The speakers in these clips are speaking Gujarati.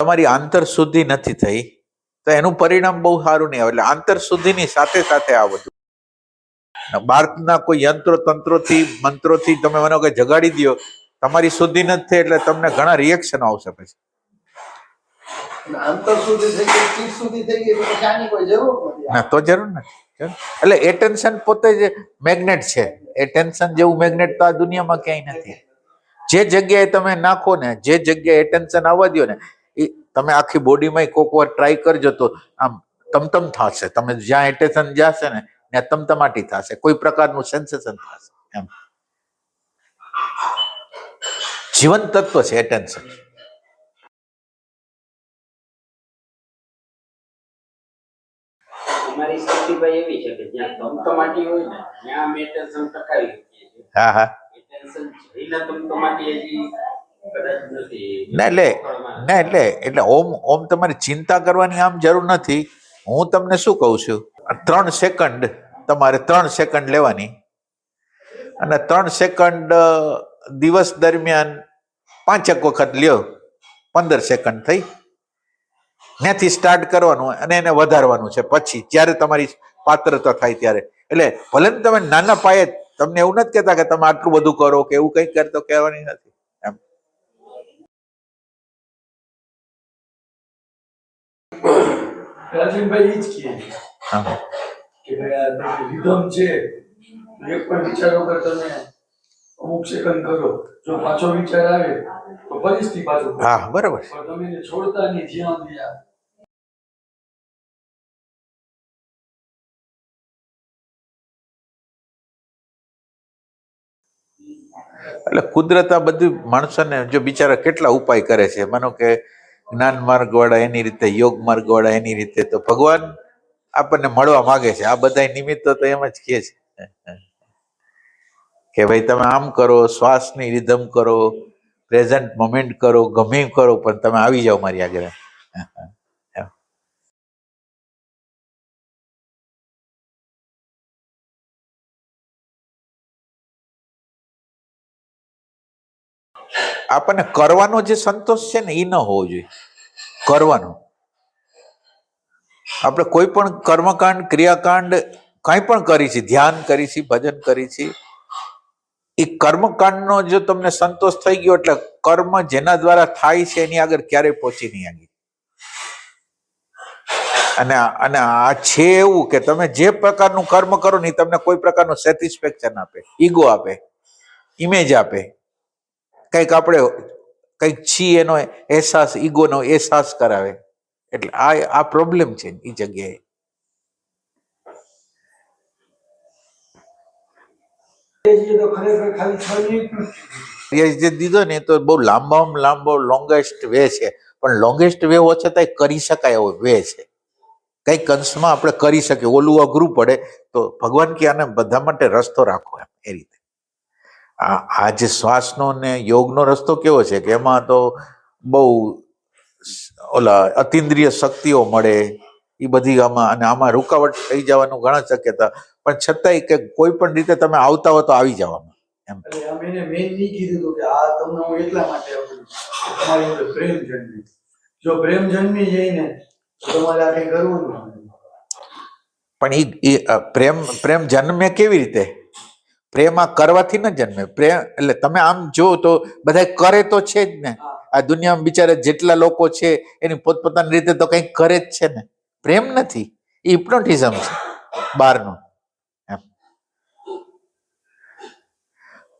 તમારી આંતર શુદ્ધિ નથી થઈ તો એનું પરિણામ બહુ સારું નહીં આવે. એટલે આંતર શુદ્ધિની સાથે સાથે આ બધું. બહારના કોઈ યંત્રો તંત્રોથી મંત્રોથી તમે મને કે જગાડી દો તમારી શુદ્ધિ નથી થઈ એટલે તમને ઘણા રિએક્શન આવશે પછી. તો જરૂર નથી. એટલે એટેન્શન પોતે જ મેગ્નેટ છે. એટેન્શન જેવું મેગ્નેટ તો આ દુનિયામાં ક્યાંય નથી. જે જગ્યાએ તમે નાખો ને જે જગ્યાએ એટેન્શન આવવા દો ને તમે આખી બોડીમાં કોક વાર ટ્રાય કરજો તો આમ તમતમ થશે. તમે જ્યાં એટેન્શન જશે ને ત્યાં તમતમાટી થશે. કોઈ પ્રકારનું સેન્સેશન થશે. એમ. જીવન તત્વ છે એટેન્શન અમારી સ્થિતિ એવી છે કે જ્યાં ધમધમાટી હોય ને ત્યાં અમે ટેન્શન ટકાવી હા હા. ટેન્શન જઈને ધમધમાટી હજી કદાચ નથી ના એટલે ના એટલે એટલે ઓમ ઓમ તમારે ચિંતા કરવાની આમ જરૂર નથી. હું તમને શું કહું છું? ત્રણ સેકન્ડ તમારે ત્રણ સેકન્ડ લેવાની. અને ત્રણ સેકન્ડ દિવસ દરમિયાન પાંચેક વખત લ્યો. પંદર સેકન્ડ થઈ. ત્યાંથી સ્ટાર્ટ કરવાનું અને એને વધારવાનું છે. પછી, જ્યારે તમારી પાત્રતા થાય ત્યારે. એટલે ભલે તમે નાના પાયે, તમને એવું નથી કહેતા કે તમે આટલું બધું કરો કે એવું કંઈ કરતો કહેવાની નથી. રાજનભાઈ ઈ જ કહે કે ભાઈ આ છે એક પણ વિચારો વગર તમે અમુક સેકન્ડ કરો. જો પાછો વિચાર આવે તો ફરીથી પાછો હા બરાબર પણ તમે એને છોડતા નહીં જ્યાં ત્યાં એટલે કુદરત આ બધું માણસોને જો બિચારા કેટલા ઉપાય કરે છે? માનો કે જ્ઞાન માર્ગ વાળા એની રીતે, યોગ માર્ગ વાળા એની રીતે તો ભગવાન આપણને મળવા માંગે છે. આ બધા નિમિત્તો તો એમ જ કહે છે. કે ભાઈ તમે આમ કરો, શ્વાસની રિધમ કરો, પ્રેઝન્ટ મોમેન્ટ કરો, ગમે કરો, પણ તમે આવી જાઓ મારી આગળ. આપણને કરવાનો જે સંતોષ છે ને એ ન હોવો જોઈએ. કરવાનો. આપણે કોઈ પણ કર્મકાંડ, ક્રિયાકાંડ કંઈ પણ કરી છે, ધ્યાન કરી છે, ભજન કરી છે, એ કર્મકાંડનો જો તમને સંતોષ થઈ ગયો એટલે કર્મ જેના દ્વારા થાય છે, એની આગળ ક્યારેય પહોંચી નહીં આગી અને અને આ છે એવું કે તમે જે પ્રકારનું કર્મ કરો ને તમને કોઈ પ્રકારનું સેટિસ્ફેક્શન આપે, ઈગો આપે ઇમેજ આપે. કંઈક આપણે કંઈક છીએ એનો અહેસાસ ઈગોનો અહેસાસ કરાવે. એટલે આ આ પ્રોબ્લેમ છે એ જગ્યાએ. જે દીધો ને તો બહુ લાંબામાં લાંબો લોંગેસ્ટ વે છે. પણ લોંગેસ્ટ વે હોવા છતાંય કરી શકાય એવો વે છે. કંઈક કંશમાં આપણે કરી શકીએ, ઓલું અઘરું પડે, તો ભગવાન કે આને બધા માટે રસ્તો રાખો એમ, એ રીતે. આ જે શ્વાસનો ને યોગનો રસ્તો કેવો છે કે એમાં તો બહુ ઓલા અતિન્દ્રિય શક્તિઓ મળે એ બધી આમાં અને આમાં રૂકાવટ થઈ જવાનું ઘણા શક્યતા. પણ છતાંય કે કોઈ પણ રીતે તમે આવતા હો તો આવી જવામાં. એમ. કીધું કે આ તમને હું એટલા માટે આપું છું. કે તમારી અંદર પ્રેમ જન્મે. જો પ્રેમ જન્મી જાય તમારે આ કંઈ કરવું પણ એ પ્રેમ પ્રેમ જન્મે કેવી રીતે? પ્રેમ આ કરવાથી ન જન્મે. પ્રેમ એટલે તમે આમ જો તો બધા કરે તો છે જ ને. આ દુનિયામાં બિચારા જેટલા લોકો છે એની પોતપોતાની રીતે તો કંઈક કરે જ છે ને. પ્રેમ નથી. એ હિપ્નોટિઝમ છે. બહારનું એમ.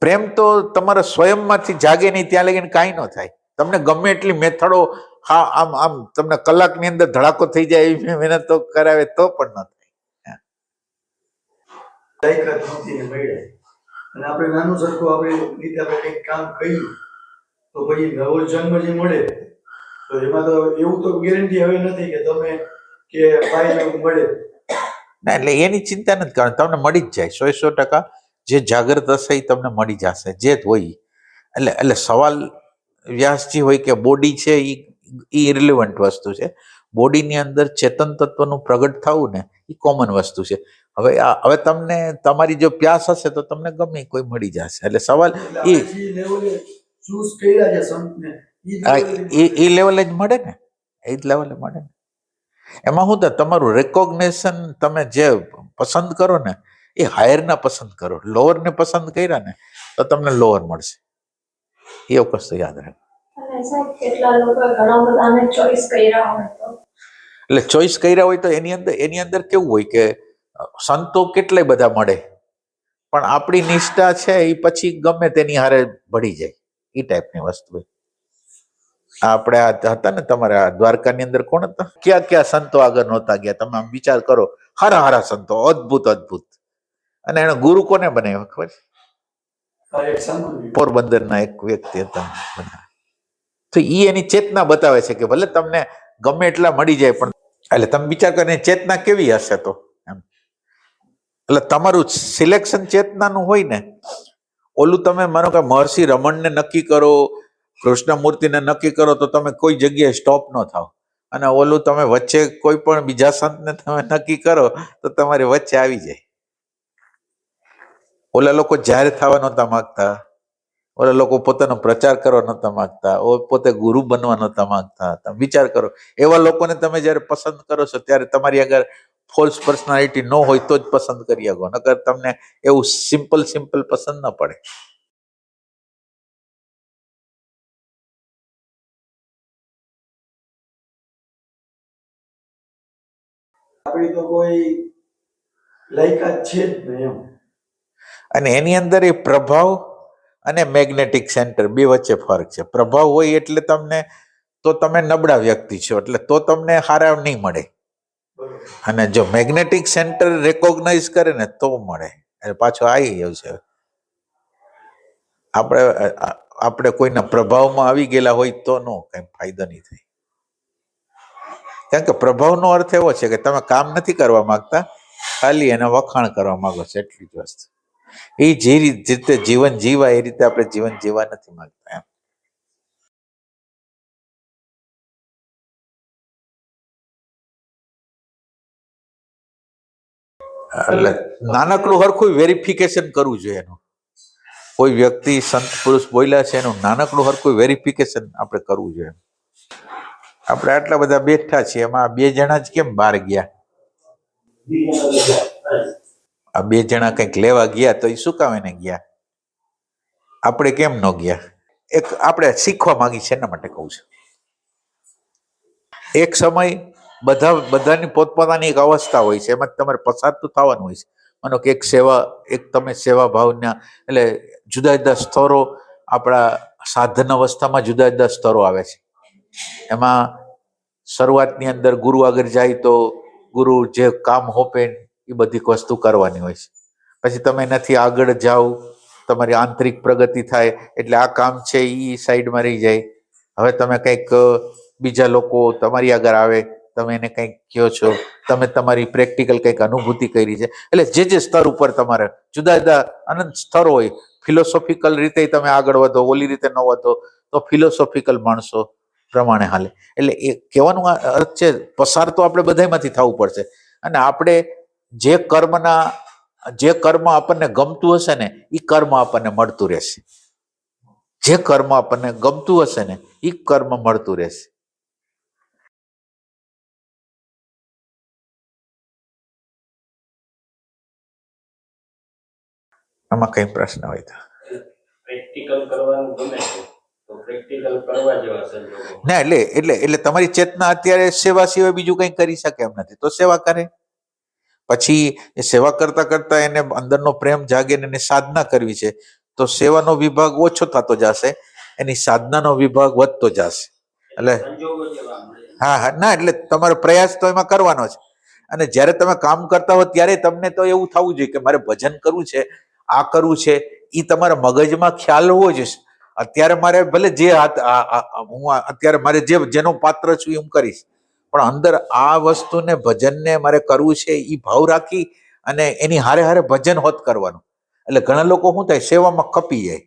પ્રેમ તો તમારા સ્વયંમાંથી જાગે નહીં ત્યાં લગીને કાંઈ ન થાય. તમને ગમે એટલી મેથડો હા આમ આમ તમને કલાકની અંદર ધડાકો થઈ જાય એવી મહેનત તો કરાવે તો પણ ન થાય. અને આપણે નાનું સરખું આપણે રીતે આપણે કંઈક કામ કર્યું, તો પછી નવો જન્મ જે મળે, તો એમાં તો એવું તો ગેરંટી હવે નથી કે તમે કે ભાઈ મળે. ના, એટલે એની ચિંતા નથી કારણ તમને મળી જ જાય. સો સો ટકા જે જાગૃત હશે એ તમને મળી જશે. જે હોય એટલે એટલે સવાલ વ્યાસજી હોય કે બોડી છે એ એ ઇરિલિવન્ટ વસ્તુ છે. બોડીની અંદર ચેતન તત્વનું પ્રગટ થવું ને એ કોમન વસ્તુ છે. હવે આ હવે તમને તમારી જો પ્યાસ હશે તો તમને ગમે કોઈ મળી જશે. એટલે સવાલ એ એ લેવલે જ મળે ને? એ જ લેવલે મળે ને? એમાં શું થાય? તમારું રેકોગ્નેશન તમે જે પસંદ કરો ને એ હાયરના પસંદ કરો. લોઅરને પસંદ કર્યા ને તો તમને લોઅર મળશે. એ વસ્તુ યાદ રાખો એટલે ચોઈસ કર્યા હોય તો એની અંદર એની અંદર કેવું હોય કે સંતો કેટલાય બધા મળે? પણ આપણી નિષ્ઠા છે એ પછી ગમે તેની હારે ભળી જાય, એ ટાઈપની વસ્તુ આપણે આ હતા ને તમારા દ્વારકાની અંદર કોણ હતા? ક્યાં ક્યાં સંતો આગળ નહોતા ગયા? તમે આમ વિચાર કરો, હારા હારા સંતો, અદ્ભુત અદ્ભુત. અને એનો ગુરુ કોને બનાવ્યો ખબર? પોરબંદરના એક વ્યક્તિ હતા. તો એ એની ચેતના બતાવે છે કે ભલે તમને ગમે એટલા મળી જાય, પણ એટલે તમે વિચાર કરો એની ચેતના કેવી હશે તો? એટલે તમારું સિલેક્શન ચેતનાનું હોય ને, ઓલું તમે માનો કે મહર્ષિ રમણને નક્કી કરો, કૃષ્ણમૂર્તિને નક્કી કરો, તો તમે કોઈ જગ્યાએ સ્ટોપ ન થાવ. અને ઓલું તમે વચ્ચે કોઈ પણ બીજા સંતને તમે નક્કી કરો, તો તમારી વચ્ચે આવી જાય. ઓલા લોકો જાહેર થવા નહોતા માગતા. ઓલા લોકો પોતાનો પ્રચાર કરવા નહોતા માગતા. પોતે ગુરુ બનવા નહોતા માગતા. વિચાર કરો. એવા લોકોને તમે જ્યારે પસંદ કરો છો, ત્યારે તમારી આગળ ફોલ્સ પર્સનાલિટી ન હોય તો જ પસંદ કરી શકો. નકર તમને એવું સિમ્પલ સિમ્પલ પસંદ ન પડે. આપણી તો કોઈ લાયકાત છે જ નહીં એમ. અને એની અંદર એ પ્રભાવ અને મેગ્નેટિક સેન્ટર બે વચ્ચે ફરક છે. પ્રભાવ હોય એટલે તમને તો તમે નબળા વ્યક્તિ છો એટલે તો તમને હારા નહીં મળે. અને જો મેગ્નેટિક સેન્ટર રેકોગ્નાઇઝ કરે ને તો મળે. પાછો આવી ગયો છે. આપણે આપણે કોઈના પ્રભાવમાં આવી ગયેલા હોય તો નો કઈ ફાયદો નહીં થાય. કારણ કે પ્રભાવનો અર્થ એવો છે કે તમે કામ નથી કરવા માંગતા, ખાલી એના વખાણ કરવા માંગો છો, એટલી જ વસ્તુ. એ જે રીત- જીવન જીવાય, એ રીતે આપણે જીવન જીવવા નથી માંગતા એમ. એટલે નાનકડું હરખું વેરિફિકેશન કરવું જોઈએ એનું. કોઈ વ્યક્તિ, સંત, પુરુષ બોલ્યા છે એનું નાનકડું હરખું વેરિફિકેશન આપણે કરવું જોઈએ. આપણે આટલા બધા બેઠા છીએ, એમાં બે જણા જ કેમ બહાર ગયા? આ બે જણા કંઈક લેવા ગયા તો એ શું કામ એને ગયા? આપણે કેમ ન ગયા? એક આપણે શીખવા માંગી છે એના માટે કહું છું. એક સમય બધા બધાની પોતપોતાની એક અવસ્થા હોય છે. એમાં તમારે પસાર તો થવાનું હોય છે. માનો કે એક સેવા, એક તમે સેવા ભાવના, એટલે જુદા જુદા સ્તરો આપણા સાધન અવસ્થામાં જુદા જુદા સ્તરો આવે છે. એમાં શરૂઆતની અંદર ગુરુ આગળ જાય તો ગુરુ જે કામ હોપે એ બધી વસ્તુ કરવાની હોય છે. પછી તમે એનાથી આગળ જાઓ, તમારી આંતરિક પ્રગતિ થાય, એટલે આ કામ છે એ સાઈડમાં રહી જાય. હવે તમે કંઈક બીજા લોકો તમારી આગળ આવે તમે એને કંઈક કહો છો, તમે તમારી પ્રેક્ટિકલ કંઈક અનુભૂતિ કરી છે. એટલે જે જે સ્તર ઉપર તમારે જુદા જુદા અનંત સ્તર હોય ફિલોસોફિકલ રીતે તમે આગળ વધો, ઓલી રીતે ન વધો, તો ફિલોસોફિકલ માણસો પ્રમાણે હાલે. એટલે એ કહેવાનું અર્થ છે, પસાર તો આપણે બધામાંથી થવું પડશે. અને આપણે જે કર્મના, જે કર્મ આપણને ગમતું હશે ને એ કર્મ આપણને મળતું રહેશે. જે કર્મ આપણને ગમતું હશે ને એ કર્મ મળતું રહેશે. આમાં કઈ પ્રશ્ન હોય તો. પ્રેક્ટિકલ કરવાનું ગમે ના એટલે એટલે એટલે તમારી ચેતના અત્યારે સેવા સિવાય બીજું કંઈ કરી શકે એમ નથી. તો સેવા કરે. પછી એ સેવા કરતા કરતા એને અંદરનો પ્રેમ જાગે ને એને સાધના કરવી છે તો સેવાનો વિભાગ ઓછો થતો જશે એની સાધનાનો વિભાગ વધતો જશે. એટલે હા હા ના એટલે તમારો પ્રયાસ તો એમાં કરવાનો છે. અને જ્યારે તમે કામ કરતા હો ત્યારે તમને તો એવું થવું જોઈએ કે મારે ભજન કરવું છે આ કરવું છે એ તમારા મગજમાં ખ્યાલ હોવો જોઈએ અત્યારે મારે ભલે જે હાથ હું અત્યારે મારે જે, જેનો પાત્ર છું એ હું કરીશ. પણ અંદર આ વસ્તુને, ભજનને મારે કરવું છે એ ભાવ રાખી અને એની હારે હારે ભજન હોત કરવાનું. એટલે ઘણા લોકો શું થાય, સેવામાં ખપી જાય.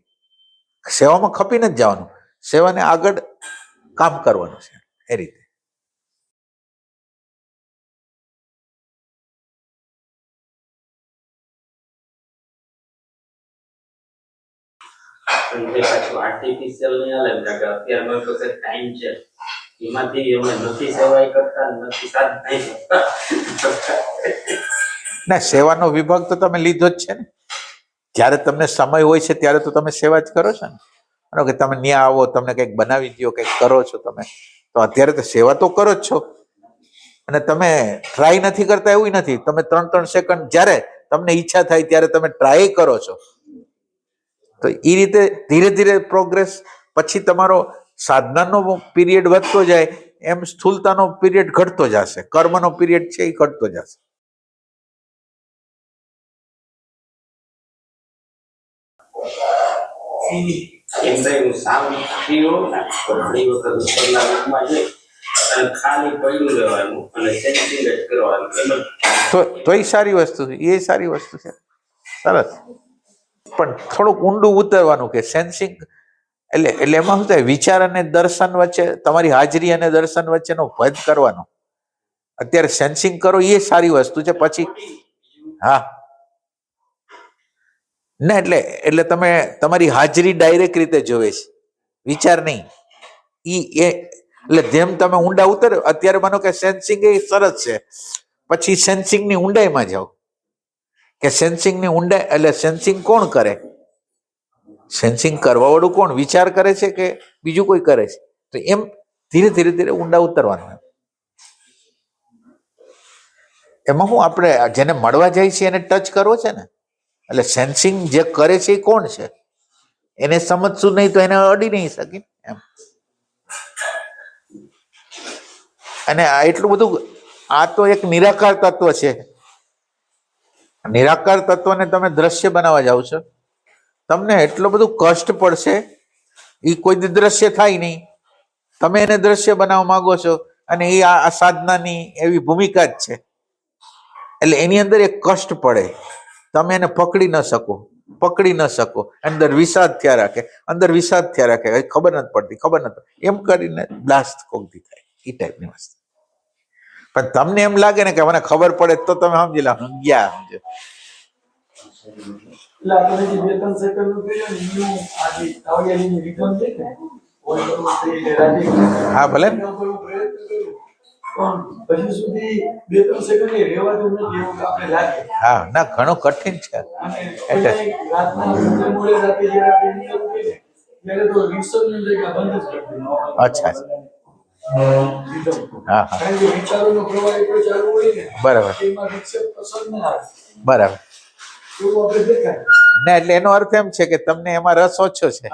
સેવામાં ખપીને જ જવાનું. સેવાને આગળ કામ કરવાનું છે, એ રીતે. સેવાનો વિભાગ તો તમે લીધો જ છે ને. જ્યારે તમને સમય હોય છે, ત્યારે તો તમે સેવા જ કરો છો ને. કે તમે ત્યાં આવો, તમને કંઈક બનાવી દો કંઈક કરો છો તમે. તો અત્યારે તો સેવા તો કરો જ છો. અને તમે ટ્રાય નથી કરતા, એવું નથી. તમે ત્રણ ત્રણ સેકન્ડ જ્યારે તમને ઈચ્છા થાય, ત્યારે તમે ટ્રાય કરો છો. તો એ રીતે ધીરે ધીરે પ્રોગ્રેસ પછી તમારો સાધનાનો પીરિયડ વધતો જાય એમ સ્થૂલતાનો પીરિયડ ઘટતો જશે કર્મનો પીરિયડ છે એ ઘટતો જશે. તો એ સારી વસ્તુ છે એ સારી વસ્તુ છે. સરસ. પણ થોડુંક ઊંડું ઉતરવાનું કે સેન્સિંગ એટલે એટલે એમાં શું થાય? વિચાર અને દર્શન વચ્ચે, તમારી હાજરી અને દર્શન વચ્ચેનો ભેદ કરવાનો. અત્યારે સેન્સિંગ કરો, એ સારી વસ્તુ છે, પછી હા. ના, એટલે એટલે તમે, તમારી હાજરી ડાયરેક્ટ રીતે જોવે છે. વિચાર નહીં. ઈ, એ, એટલે જેમ તમે ઊંડા ઉતરો અત્યારે માનો કે સેન્સિંગ એ સરસ છે. પછી સેન્સિંગની ઊંડાઈમાં જાઓ. કે સેન્સિંગની ઊંડાઈ એટલે સેન્સિંગ કોણ કરે? સેન્સિંગ કરવાવાળું કોણ? વિચાર કરે છે કે બીજું કોઈ કરે છે? તો એમ ધીરે ધીરે ધીરે ઊંડા ઉતરવાનું એમ. એમાં હું આપણે જેને મળવા જાય છે એને ટચ કરવો છે ને? એટલે સેન્સિંગ જે કરે છે એ કોણ છે? એને સમજશું નહીં તો એને અડી નહીં શકી. એમ. અને આ એટલું બધું, આ તો એક નિરાકાર તત્વ છે. નિરાકાર તત્વને તમે દ્રશ્ય બનાવવા જાઓ છો. તમને એટલું બધું કષ્ટ પડશે એ કોઈ દ્રશ્ય થાય નહીં. તમે એને દ્રશ્ય બનાવવા માંગો છો અને એ આ સાધનાની એવી ભૂમિકા જ છે. એટલે એની અંદર એક કષ્ટ પડે. તમે એને પકડી ન શકો, પકડી ન શકો. અંદર વિષાદ થયા રાખે, અંદર વિષાદ થયા રાખે. ખબર નથી પડતી, ખબર નથી એમ કરીને બ્લાસ્ટ કોકથી થાય એ ટાઈપની વસ્તુ. પણ તમને એમ લાગે ને કે મને ખબર પડે તો તમે સમજી લો ગયા સમજો. હા ભલે. હું ના ઘણું કઠિન છે. એટલે-. અચ્છા. બરાબર. બરાબર. ને એટલે એનો અર્થ એમ છે કે તમને એમાં રસ ઓછો છે.